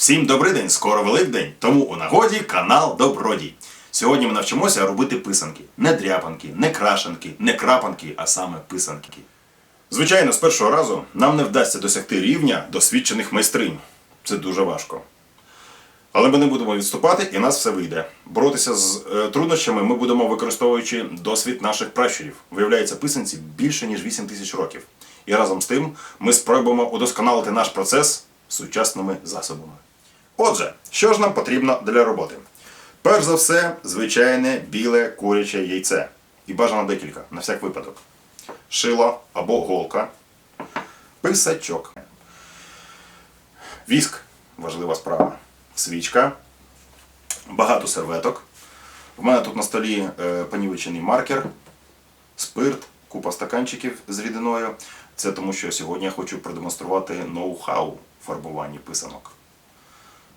Всім добрий день, скоро Великдень, тому у нагоді канал Добродій. Сьогодні ми навчимося робити писанки. Не дряпанки, не крашанки, не крапанки, а саме писанки. Звичайно, з першого разу нам не вдасться досягти рівня досвідчених майстринь. Це дуже важко. Але ми не будемо відступати, і нас все вийде. Боротися з е, труднощами ми будемо використовуючи досвід наших пращурів. Виявляється, писанці більше ніж 8 тисяч років. І разом з тим ми спробуємо удосконалити наш процес сучасними засобами. Отже, що ж нам потрібно для роботи? Перш за все, звичайне біле куряче яйце. І бажано декілька, на всяк випадок. Шило або голка, писачок, віск важлива справа, свічка, багато серветок. В мене тут на столі е, понівечений маркер, спирт, купа стаканчиків з рідиною. Це тому, що сьогодні я хочу продемонструвати ноу-хау фарбування писанок.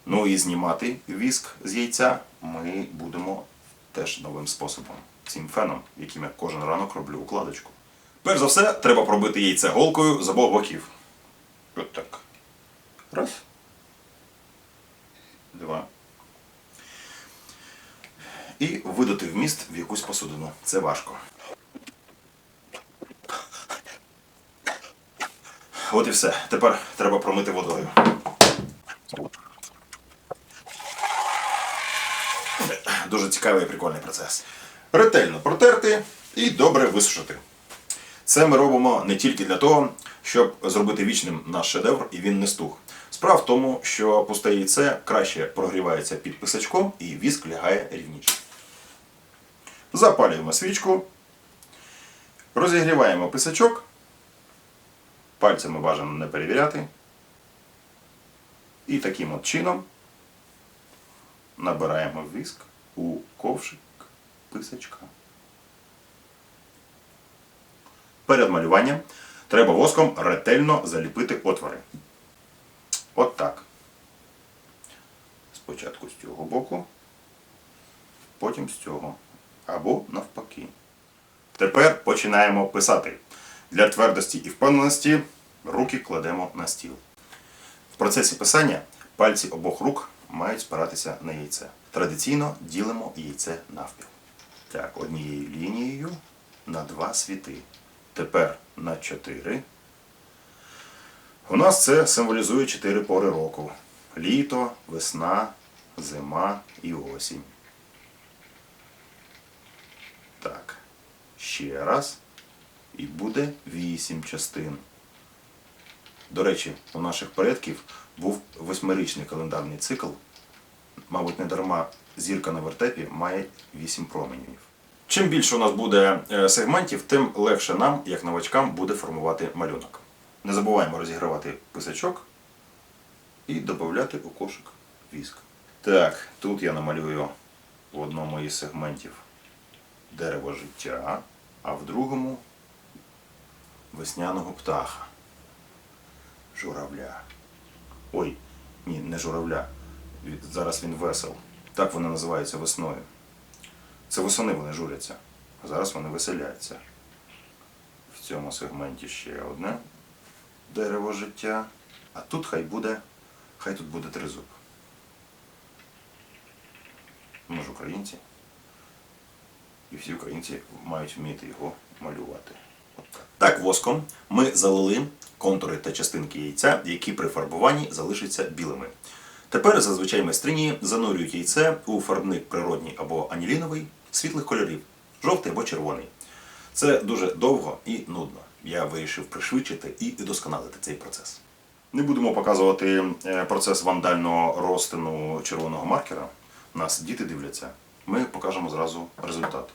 Ну і знімати віск з яйця ми будемо теж новим способом. Цим феном, яким я кожен ранок роблю укладочку. Перш за все, треба пробити яйце голкою з обох боків. От так. Раз. Два. І видати вміст в якусь посудину. Це важко. От і все. Тепер треба промити водою. Дуже цікавий і прикольний процес. Ретельно протерти і добре висушити. Це ми робимо не тільки для того, щоб зробити вічним наш шедевр і він не стух. Справа в тому, що пусте яйце краще прогрівається під писачком і віск лягає рівніше. Запалюємо свічку, розігріваємо писачок, пальцями бажано не перевіряти. І таким от чином набираємо віск у ковшик писачка. Перед малюванням треба воском ретельно заліпити отвори. От так. Спочатку з цього боку, потім з цього. Або навпаки. Тепер починаємо писати. Для твердості і впевненості руки кладемо на стіл. В процесі писання пальці обох рук мають спиратися на яйце. Традиційно ділимо яйце навпіл. Так, однією лінією на два світи. Тепер на чотири. У нас це символізує чотири пори року: літо, весна, зима і осінь. Так. Ще раз. І буде вісім частин. До речі, у наших предків був восьмирічний календарний цикл. Мабуть, не дарма зірка на вертепі має вісім променів. Чим більше у нас буде е, сегментів, тим легше нам, як новачкам, буде формувати малюнок. Не забуваємо розігравати писачок і додати у кошик віск. Так, тут я намалюю в одному із сегментів дерево життя, а в другому весняного птаха. Журавля. Ой, ні, не журавля. Зараз він весел. Так вони називаються весною. Це восени вони журяться, а зараз вони веселяться. В цьому сегменті ще одне дерево життя. А тут хай буде, хай тут буде тризуб. Ми ж українці. І всі українці мають вміти його малювати. Так, воском ми залили контури та частинки яйця, які при фарбуванні залишаться білими. Тепер зазвичай майстрині занурюють яйце у фарбник природній або аніліновий світлих кольорів жовтий або червоний. Це дуже довго і нудно. Я вирішив пришвидшити і удосконалити цей процес. Не будемо показувати е, процес вандального розтину червоного маркера. Нас діти дивляться. Ми покажемо зразу результат.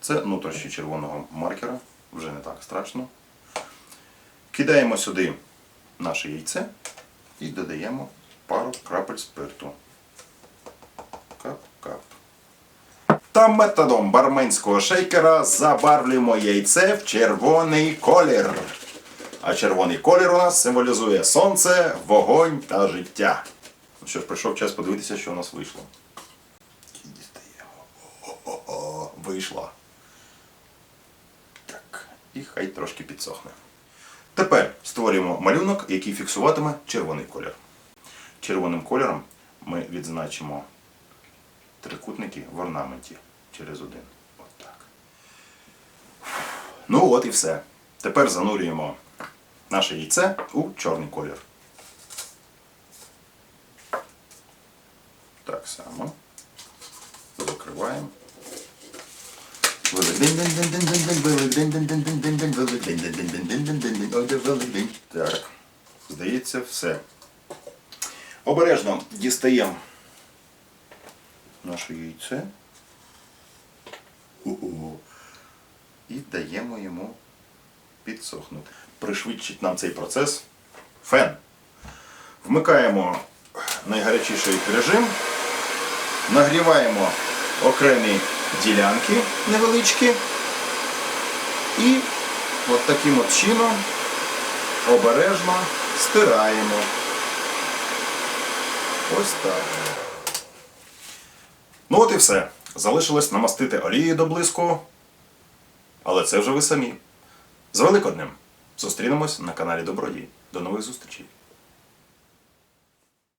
Це нутрощі червоного маркера, вже не так страшно. Кидаємо сюди наше яйце і додаємо пару крапель спирту. Кап-кап. Та методом барменського шейкера забарвлюємо яйце в червоний колір. А червоний колір у нас символізує сонце, вогонь та життя. Ну що ж, прийшов час подивитися, що у нас вийшло. Дістаємо. Вийшло. Так, і хай трошки підсохне. Тепер створюємо малюнок, який фіксуватиме червоний колір. червоним кольором ми відзначимо трикутники в орнаменті через один. От. Ну от і все. Тепер занурюємо наше яйце у чорний колір. Так само. Закриваємо. Так. Здається, все. Обережно дістаємо наше яйце. І даємо йому підсохнути. Пришвидшить нам цей процес фен. Вмикаємо найгарячіший режим, нагріваємо окремі ділянки невеличкі. І от таким от чином обережно стираємо. Ось так. Ну от і все. Залишилось намастити олією до блиску. Але це вже ви самі. З Великоднем! Зустрінемось на каналі Добродій. До нових зустрічей!